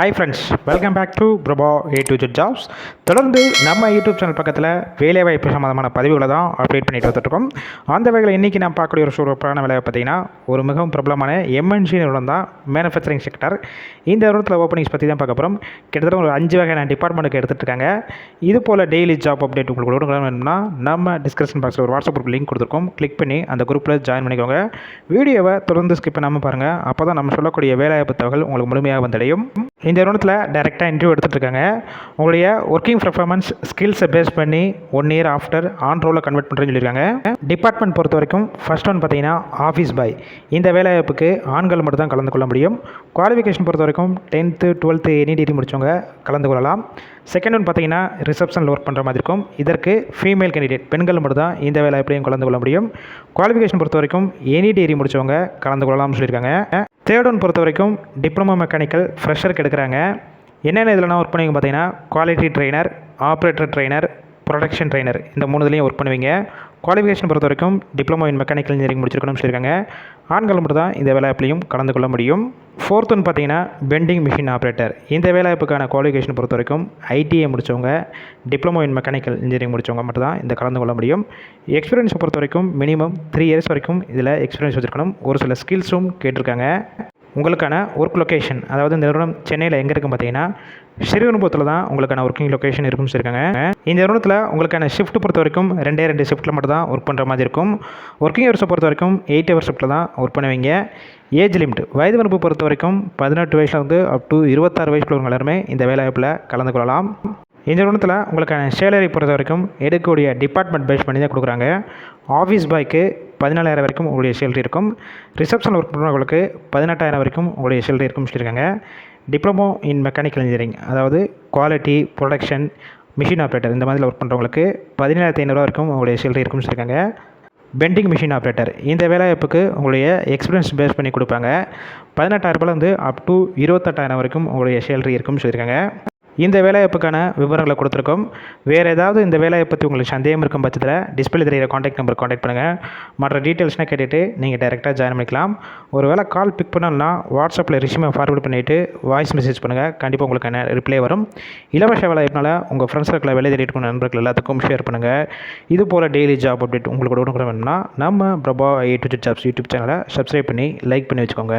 Hi friends welcome back to Prabha A to Z jobs தொடர்ந்து நம்ம YouTube channel பக்கத்தில் வேலைவாய்ப்பு சம்மந்தமான பதிவுகளை தான் அப்டேட் பண்ணிட்டு வந்துட்டுருக்கோம். அந்த வகையில் இன்றைக்கி நான் பார்க்கக்கூடிய ஒரு சூழப்பான வேலையை பார்த்தீங்கன்னா ஒரு மிகவும் பிரபலமான எம்என்சி நிறுவனம் தான் மேனுஃபேக்சரிங் செக்டர் இந்த நிறுவனத்தில் ஓப்பனிங்ஸ் பற்றி தான் பார்க்க போகிறோம் கிட்டத்தட்ட ஒரு அஞ்சு வகையான டிபார்ட்மெண்ட்டுக்கு எடுத்துகிட்டு இருக்காங்க. இது போல் டெய்லி ஜாப் அப்டேட் உங்களுக்கு கொடுக்கணும் வேணும்னா நம்ம டிஸ்கிரிப்ஷன் பாக்ஸில் ஒரு வாட்ஸ்அப் குரூப் லிங்க் கொடுத்துருக்கோம். கிளிக் பண்ணி அந்த குரூப்பில் ஜாயின் பண்ணிக்கோங்க. வீடியோவை தொடர்ந்து ஸ்கிப் பண்ணாமல் பாருங்கள் அப்போ தான் நம்ம சொல்லக்கூடிய வேலைவாய்ப்பு தகவல் உங்களுக்கு முழுமையாக வந்தடையும் இந்த நிறுவனத்தில் டைரெக்டாக இன்டர்வியூ எடுத்துகிட்ருக்காங்க உங்களுடைய ஒர்க்கிங் பர்ஃபார்மன்ஸ் ஸ்கில்ஸை பேஸ் பண்ணி ஒன் இயர் ஆஃப்டர் ஆன் ரோலில் கன்வெர்ட் பண்ணுறேன்னு சொல்லியிருக்காங்க. டிபார்ட்மெண்ட் பொறுத்த வரைக்கும் ஃபர்ஸ்ட் ஒன் பார்த்தீங்கன்னா ஆஃபீஸ் பாய் இந்த வேலைவாய்ப்புக்கு ஆண்கள் மட்டும் தான் கலந்து கொள்ள முடியும். குவாலிஃபிகேஷன் பொறுத்த வரைக்கும் டென்த்து டுவெல்த்து எனி டிகிரி முடித்தவங்க கலந்து கொள்ளலாம். செகண்ட் ஒன் பார்த்தீங்கன்னா ரிசப்ஷனில் ஒர்க் பண்ணுற மாதிரி இருக்கும். இதற்கு ஃபீமேல் கேண்டிடேட் பெண்கள் மட்டும் தான் இந்த எப்படியும் கலந்து கொள்ள முடியும். குவாலிஃபிகேஷன் பொறுத்த வரைக்கும் எனி டிகிரி முடிச்சவங்க கலந்து கொள்ளலாம்னு சொல்லியிருக்காங்க. தேர்ட் ஒன் பொறுத்த வரைக்கும் டிப்ளமோ மெக்கானிக்கல் ஃப்ரெஷருக்கு எடுக்கிறாங்க. என்னென்ன இதில் ஒர்க் பண்ணுவீங்க பார்த்தீங்கன்னா quality trainer operator trainer production trainer இந்த மூணு ஒர்க் பண்ணுவீங்க. குவாலிஃபிகேஷன் பொறுத்த வரைக்கும் டிப்ளமோ இன் மெக்கானிக்கல் இன்ஜினியரிங் முடிச்சிருக்கணும்னு சொல்லியிருக்காங்க. ஆண்கள் மட்டும் தான் இந்த வேலைவாய்ப்புலையும் கலந்து கொள்ள முடியும். ஃபோர்த்துன்னு பார்த்தீங்கன்னா பெண்டிங் மிஷின் ஆப்ரேட்டர் இந்த வேலைவாய்ப்புக்கான குவாலிஃபிகேஷன் பொறுத்த வரைக்கும் ஐடிஐ முடித்தவங்க டிப்ளமோ இன் மெக்கானிக்கல் இன்ஜினியரிங் முடித்தவங்க மட்டும் தான் இந்த கலந்து கொள்ள முடியும். எக்ஸ்பீரியன்ஸை பொறுத்த வரைக்கும் மினிமம் த்ரீ இயர்ஸ் வரைக்கும் இதில் எக்ஸ்பீரியன்ஸ் வச்சுருக்கணும். ஒரு சில ஸ்கில்ஸும் கேட்டிருக்காங்க. உங்களுக்கான ஒர்க் லொக்கேஷன் அதாவது இந்த நிறுவனம் சென்னையில் எங்கே இருக்கும் பார்த்தீங்கன்னா ஸ்ரீவிரும்புரத்தில் தான் உங்களுக்கான ஒர்க்கிங் லொக்கேஷன் இருக்கும்னு சொல்லியிருக்காங்க. இந்த நிறுவனத்தில் உங்களுக்கான ஷிஃப்ட் பொறுத்த வரைக்கும் ரெண்டே ரெண்டு ஷிஃப்ட்டில் மட்டும் தான் ஒர்க் பண்ணுற மாதிரி இருக்கும். ஒர்க்கிங் ஹவர்ஸை பொறுத்த வரைக்கும் எயிட் ஹவர் ஷிஃப்ட்டில் தான் ஒர்க் பண்ணுவீங்க. ஏஜ் லிமிட் வயது வரம்பு பொறுத்த வரைக்கும் பதினெட்டு வயசுலேருந்து அப் டு இருபத்தாறு வயசுல உள்ளவங்க எல்லாருமே இந்த வேலைவாய்ப்பில் கலந்து கொள்ளலாம். இந்த நிறுவனத்தில் உங்களுக்கான சேலரி பொறுத்த வரைக்கும் எடுக்கக்கூடிய டிபார்ட்மெண்ட் பேஸ் பண்ணி தான் கொடுக்குறாங்க. ஆஃபீஸ் பாய்க்கு பதினாலாயிரம் வரைக்கும் உங்களுடைய சேலரி இருக்கும். ரிசப்ஷன் ஒர்க் பண்ணுறவங்களுக்கு பதினெட்டாயிரம் வரைக்கும் உங்களுடைய சேலரி இருக்கும்னு சொல்லியிருக்காங்க. டிப்ளமோ இன் மெக்கானிக்கல் இன்ஜினியரிங் அதாவது குவாலிட்டி ப்ரொடக்ஷன் மிஷின் ஆப்ரேட்டர் இந்த மாதிரி ஒர்க் பண்ணுறவங்களுக்கு பதினேழாயிரத்தி ஐநூறுரூவா வரைக்கும் உங்களுடைய சேலரி இருக்கும்னு சொல்லியிருக்காங்க. பெண்டிங் மிஷின் ஆப்ரேட்டர் இந்த வேலைவாய்ப்புக்கு உங்களுடைய எக்ஸ்பீரியன்ஸ் பேஸ் பண்ணி கொடுப்பாங்க. பதினெட்டாயிரரூபாயில் வந்து அப் டு இருபத்தெட்டாயிரம் வரைக்கும் உங்களுடைய சேலரி இருக்கும்னு சொல்லியிருக்காங்க. இந்த வேலைவாய்ப்புக்கான விவரங்களை கொடுத்துருக்கோம். வேறு ஏதாவது இந்த வேலையை பற்றி உங்களுக்கு சந்தேகம் இருக்கும் பட்சத்தில் டிஸ்பிளே தெரியிற காண்டாக்ட் நம்பர் காண்டாக்ட் பண்ணுங்கள் மற்ற டீட்டெயில்ஸ்னால் கேட்டுட்டு நீங்கள் டேரெக்டாக ஜாயின் பண்ணிக்கலாம். ஒரு வேளை கால் பிக் பண்ணலாம் வாட்ஸ்அப்பில் ரிஷ்யூமை ஃபார்வர்ட் பண்ணிவிட்டு வாய்ஸ் மெசேஜ் பண்ணுங்கள் கண்டிப்பாக உங்களுக்கு என்ன ரிப்ளை வரும். இலவச வேலைவாய்ப்புனால உங்கள் ஃப்ரெண்ட்ஸ் சர்க்கிளில் வேலை தேடிட்டு போன நண்பர்கள் எல்லாத்துக்கும் ஷேர் பண்ணுங்கள் இது போல் டெய்லி ஜாப் அப்டேட் உங்களுக்கு உடனுக்குடன் வேணும்னா நம்ம Prabha A to jobs YouTube சேனலை சப்ஸ்கிரைப் பண்ணி லைக் பண்ணி வச்சுக்கோங்க.